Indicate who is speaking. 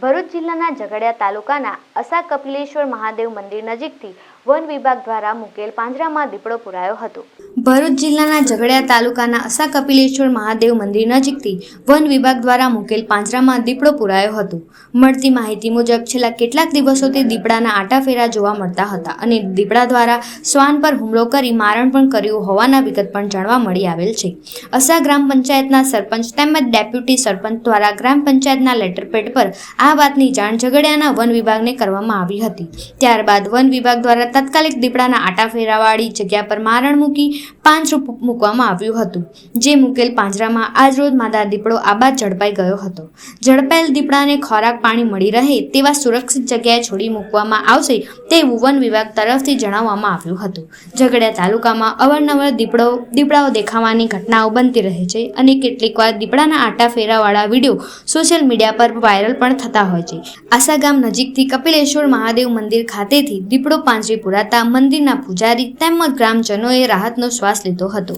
Speaker 1: ભરૂચ જિલ્લાના ઝઘડિયા તાલુકાના અસા કપિલેશ્વર મહાદેવ મંદિર નજીકથી વન વિભાગ દ્વારા મુકેલ પાંજરામાં દીપડો પુરાયો હતો. ભરૂચ જિલ્લાના ઝઘડિયા તાલુકાના અસા કપિલેશ્વર મહાદેવ મંદિર નજીકથી વન વિભાગ દ્વારા મુકેલ પાંજરામાં દીપડો પુરાયો હતો. મળતી માહિતી મુજબ છેલ્લા કેટલાક દિવસોથી દીપડાના આટાફેરા જોવા મળતા હતા અને દીપડા દ્વારા શ્વાન પર હુમલો કરી મારણ પણ કર્યું હોવાના વિગત પણ જાણવા મળી આવેલ છે. અસા ગ્રામ પંચાયતના સરપંચ તેમજ ડેપ્યુટી સરપંચ દ્વારા ગ્રામ પંચાયતના લેટરપેડ પર આ વાતની જાણ ઝઘડિયાના વન વિભાગને કરવામાં આવી હતી. ત્યારબાદ વન વિભાગ દ્વારા તાત્કાલિક દીપડાના આટા ફેરાવાળી જગ્યા પર મારણ મૂકી પાંજરું રૂપ મૂકવામાં આવ્યું હતું. જે મુકેલ પાંજરામાં આજરોજ માદા દીપડો આબાદ ઝડપાઈ ગયો હતો. ઝડપાયેલ દીપડાને ખોરાક પાણી મળી રહે તેવા સુરક્ષિત જગ્યાએ છોડી મૂકવામાં આવશે તેવું વન વિભાગ તરફથી જણાવવામાં આવ્યું હતું. ઝઘડિયા તાલુકામાં અવારનવાર દીપડો, દીપડાઓ દેખાવાની ઘટનાઓ બનતી રહે છે અને કેટલીકવાર દીપડાના આટા ફેરાવાળા વીડિયો સોશિયલ મીડિયા પર વાયરલ પણ થતા હોય છે. આસા ગામ નજીકથી કપિલેશ્વર મહાદેવ મંદિર ખાતેથી દીપડો પાંજરે પુરાતા મંદિરના પૂજારી તેમજ ગ્રામજનોએ રાહતનો શ્વાસ લીધો હતો.